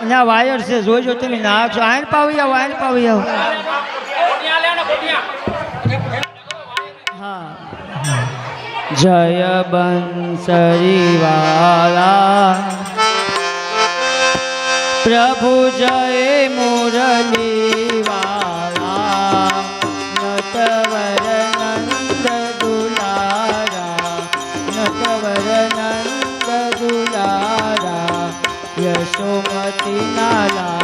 અહીંયા વાયર છે જોઈજો તમે ના છો. આયન પાવી આવો, આયન પાવી આવો. જય બંસરી વાલા. પ્રભુ જય મુરલી વાલા. સોમતી નાલા.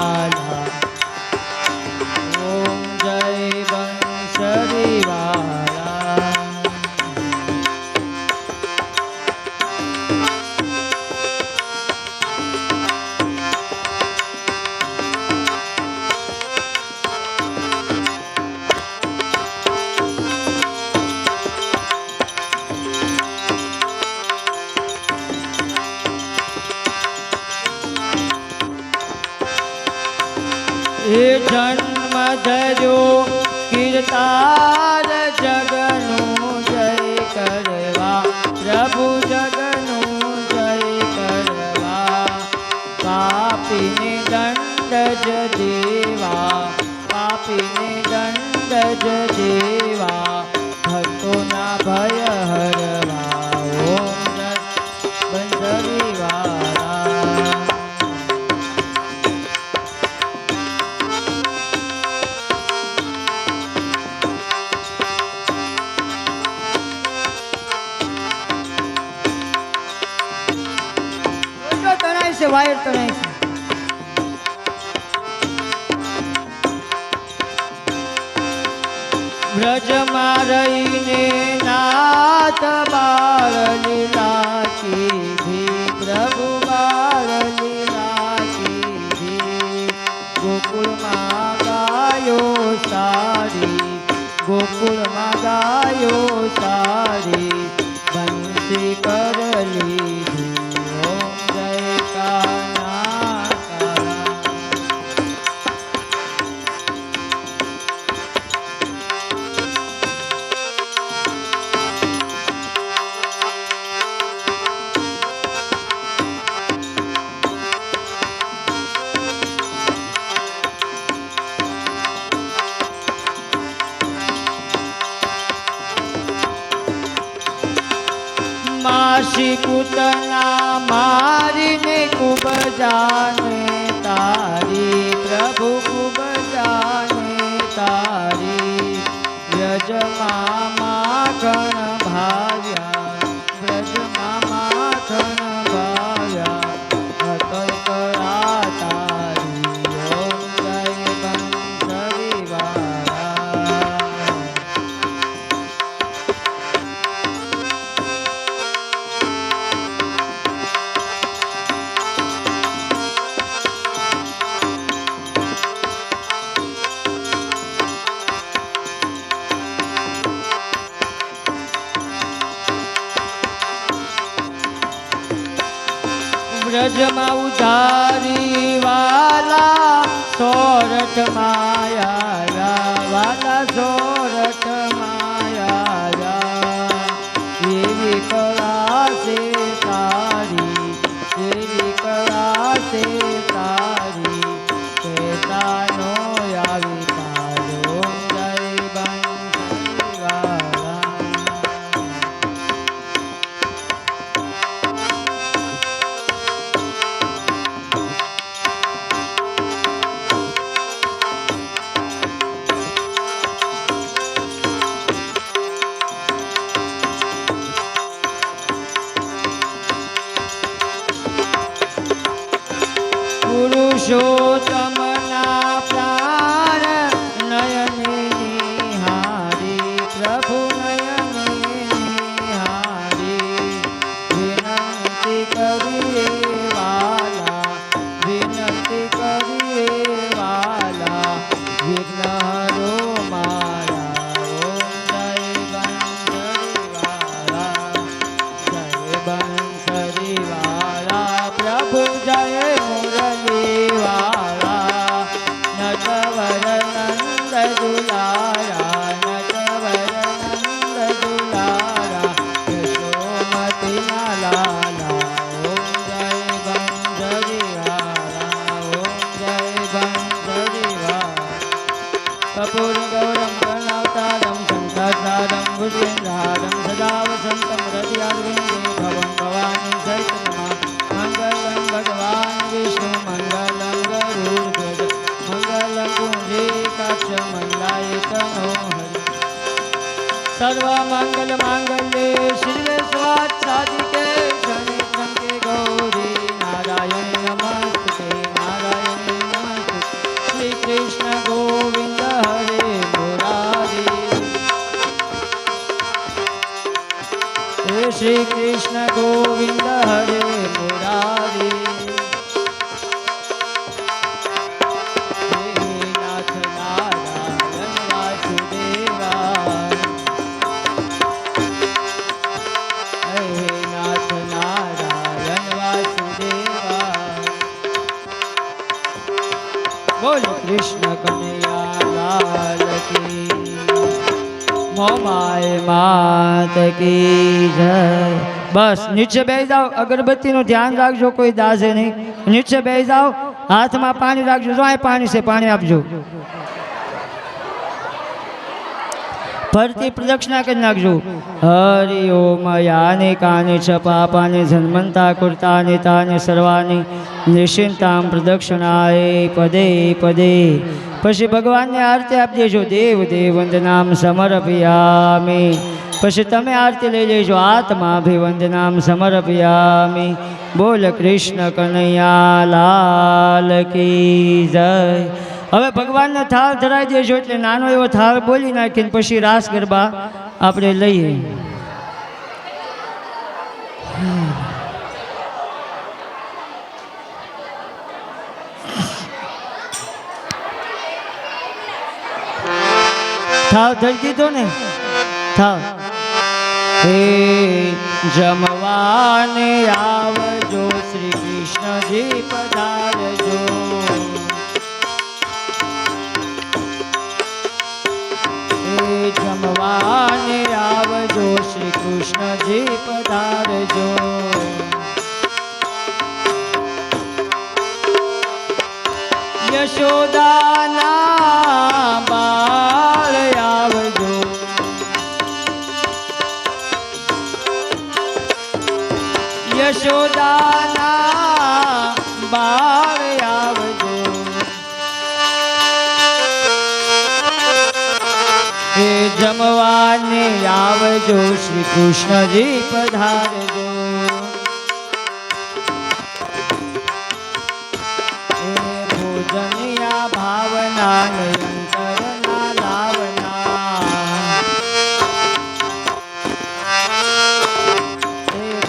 જેવા ગોકુળમાં ગાયો સારી ગોકુળમાં ગાયો સારી બંસી કરલી જાન રજમાં ઉધારી વાલા સોરઠમાં મોમાય માત બસ, નીચે બે જાઓ, અગરબત્તીનું ધ્યાન રાખજો, કોઈ દાસે નહીં. નીચે બે જાઓ, હાથમાં પાણી રાખજો, જો પાણી છે, પાણી આપજો. ફરતી પ્રદક્ષિણા કરી નાખજો. હરિ ઓમ યાને કાને છ પાપાને જન્મંતા કુર્તાને તાને સર્વાની નિશ્ચિંતામ પ્રદક્ષિણાએ પદે પદે. પછી ભગવાનને આરતી આપી દેજો. દેવ દેવ વંદનામ સમર્પયામી. પછી તમે આરતી લઈ લેજો. આત્માભિવંદનામ સમર્પયામી. બોલ કૃષ્ણ કનૈયા, લાલ કી જય. હવે ભગવાનને થાળ ધરાવી દેજો એટલે નાનો એવો થાળ બોલી નાખીને પછી રાસ ગરબા આપણે લઈએ. થાળ ધરી દીધો ને? થાવ. હે જમવાને આવજો, શ્રી કૃષ્ણજી પધારજો. જમવાને આવજો, શ્રી કૃષ્ણજી પધારજો. યશોદાના જમવાને આવજો શ્રી કૃષ્ણજી પધારજો. ભોજનિયા ભાવના નિરંતરના લાવના.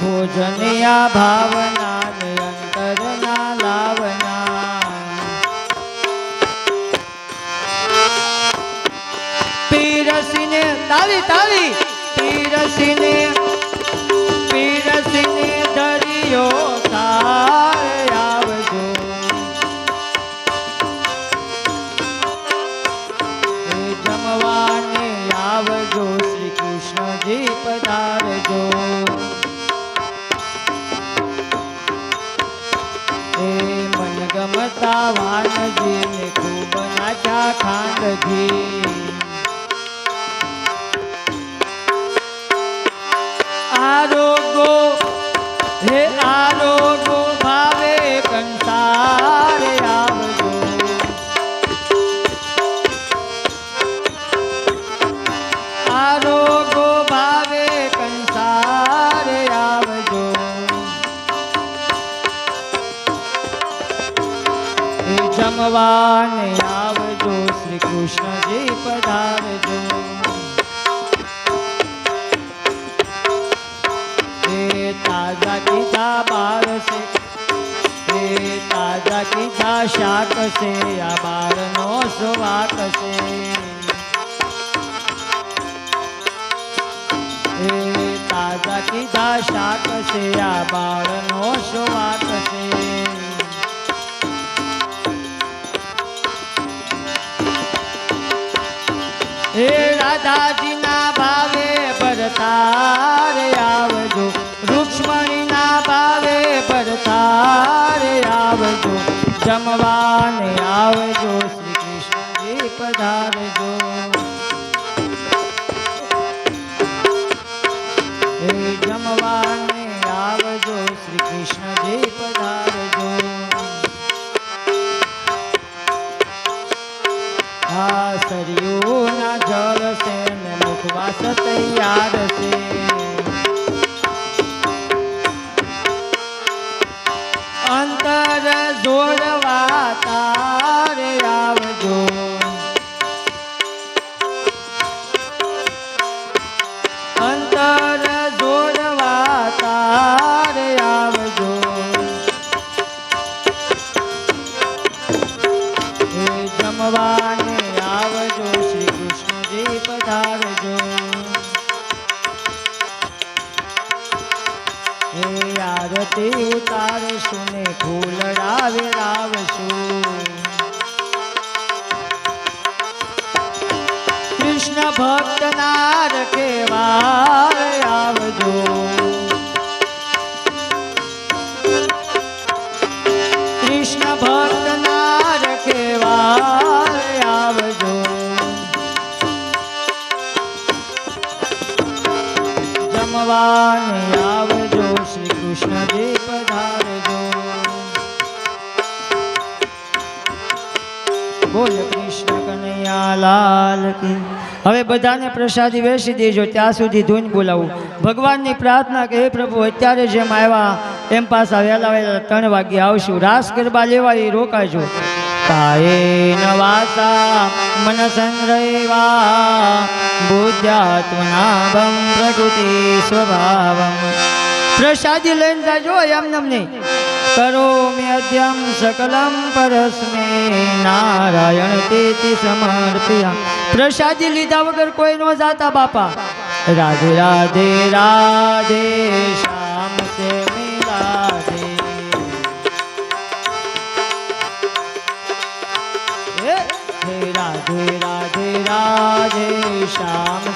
ભોજનિયા ભાવના તાલી તાલી પીરસીને પીરસીને દરિયો તાર આવજો. જમવાને આવજો, શ્રી કૃષ્ણજી પધારજો. એ મનગમતા વાનજીને ખૂબ નાચા ખાંડજી જમવાને આવજો, શ્રી કૃષ્ણજી પધારજો. તાજા કીધા બાર છે એ તાજા કીધા શાક છે, આ બારનો સ્વાક છે. એ તાજા કીધા શાક છે, આ બાળનો સ્વાક છે. જમવાને આવજો શ્રી કૃષ્ણજી પધારજો જમવાને આવજો શ્રી કૃષ્ણજી પધારજો. હે આરતી ઉતારશું ને રાવે વેરાવશું કૃષ્ણ ભક્ત નાર કેવાર આવજો. બોલ કૃષ્ણ કનૈયા લાલ કી. હવે બધાને પ્રસાદી વેચી દેજો, ત્યાં સુધી ધૂન બોલાવું. ભગવાનની પ્રાર્થના કે હે પ્રભુ, અત્યારે જેમ આવ્યા, એમ પાછા વહેલા વહેલા ત્રણ વાગે આવશું. રાસ ગરબા લેવા એ રોકાજો. કાયે નવાસા મન સંગ્રહવા બુદ્ધાત્મનાભમ પ્રકૃતિ સ્વભાવમ. પ્રસાદી લઈને જાજો, એમ નહીં. કરો મેધ્યમ સકલમ પરસ્મે નારાયણ તેથી સમર્પ્યા પ્રસાદી લીધા વગર કોઈ નો જાતા બાપા રાધે રાધે રાધે શ્યામ સે રાધે રાધે રાધે રાધે શ્યામ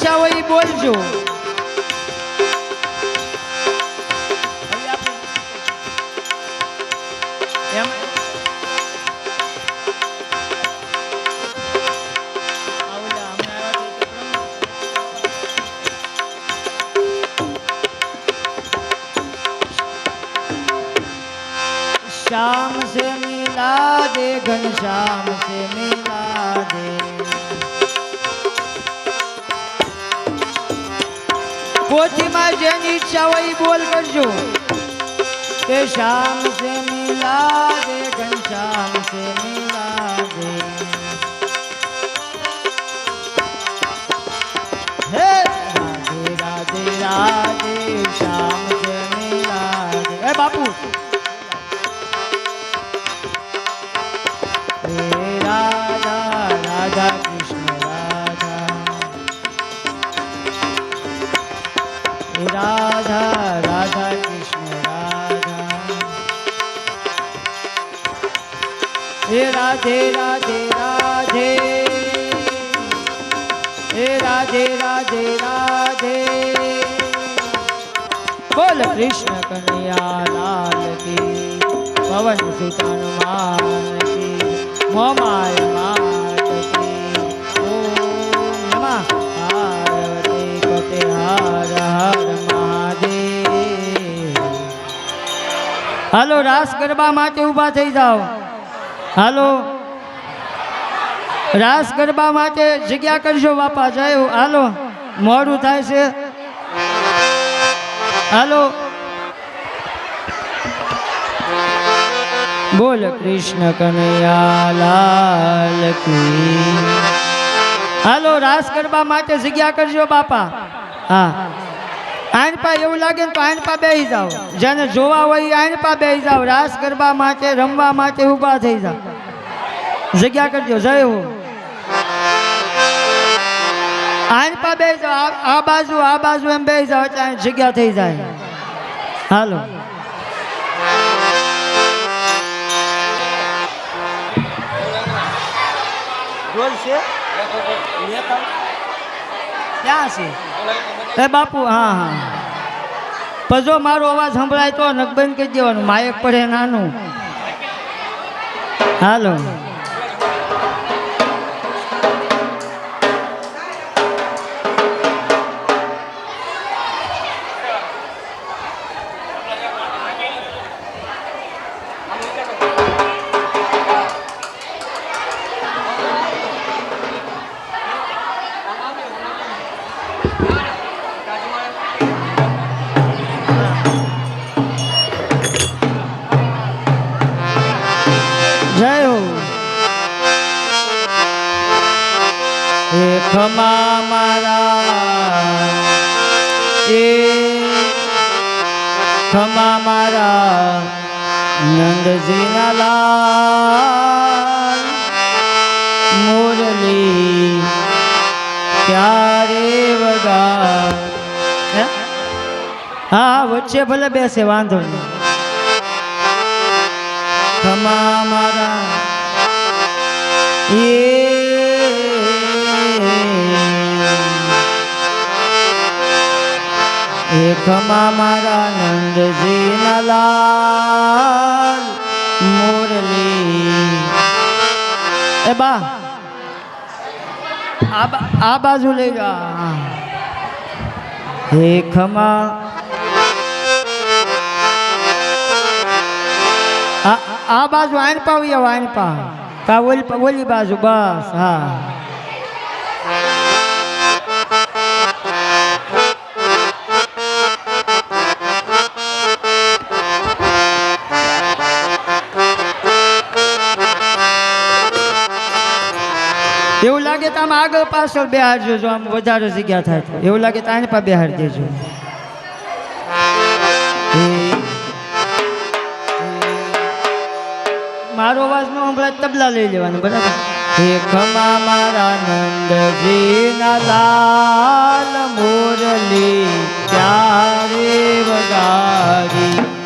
ઈચ્છા હોય એ બોલજો. શ્યામ સે મિલા દે ઘનશ્યામ સે મિલા દે પોથીમાં જેની ઈચ્છા હોય એ બોલ કરજો. કે શ્યામ સે મિલા દે ઘનશ્યામ સે મિલા હે રાધા રાધા કૃષ્ણ રાધા હે રાધે રાધે રાધે હે રાધે રાધે રાધે બોલ કૃષ્ણ કનૈયા લાલ કી પવન સુત હનુમાન કી મોમાય માત કી ઓમ નમઃ પાર્વતી પતે હાલો, રાસ ગરબા માટે ઊભા થઈ જાઓ. હાલો. રાસ ગરબા માટે જગ્યા કરજો બાપા, જય હાલો, મોડું થાય છે. હાલો. બોલ કૃષ્ણ કનૈયા, લાલ હાલો, રાસ ગરબા માટે જગ્યા કરજો બાપા. હા. આણપા એવું લાગે તો આણપા બેસી જાઓ. જેને જોવા હોય એ આણપા બેસી જાઓ. રાસ ગરબા માટે, રમવા માટે ઊભા થઈ જાઓ. જગ્યા કરજો, જય હો. આણપા બેસી જાઓ. આ- બાજુ, આ બાજુ એમ બેસી જાઓ એટલે જગ્યા થઈ જાય. હાલો. ઢોલ છે ક્યાં છે? એ બાપુ, હા હા. પણ મારો અવાજ સંભળાય તો નકબંધ કરી દેવાનું. માયક પડે નાનું. હાલો. બેસે વાંધો નહીં ખમા મારા એ ખમા મારા નંદજીના લાલ મુરલી એ બા આ બા- આ બાજુ લઈ જા હે ખમા આ આ બાજુ આઈન પાવી આવો આઈન પા કા ઓલી પા- ઓલી બાજુ બસ હા એવું લાગે તો આમ આગળ પાછળ બેહાડજો, જો આમ વધારે જગ્યા થાય તો. એવું લાગે તો આને પા બેહાડ દેજો. મારો અવાજ નો સંભળાય તબલા લઈ લેવાનું, બરાબર? ખમા મારા નંદજી ના લાલ મોરલી ચારે વગાડી?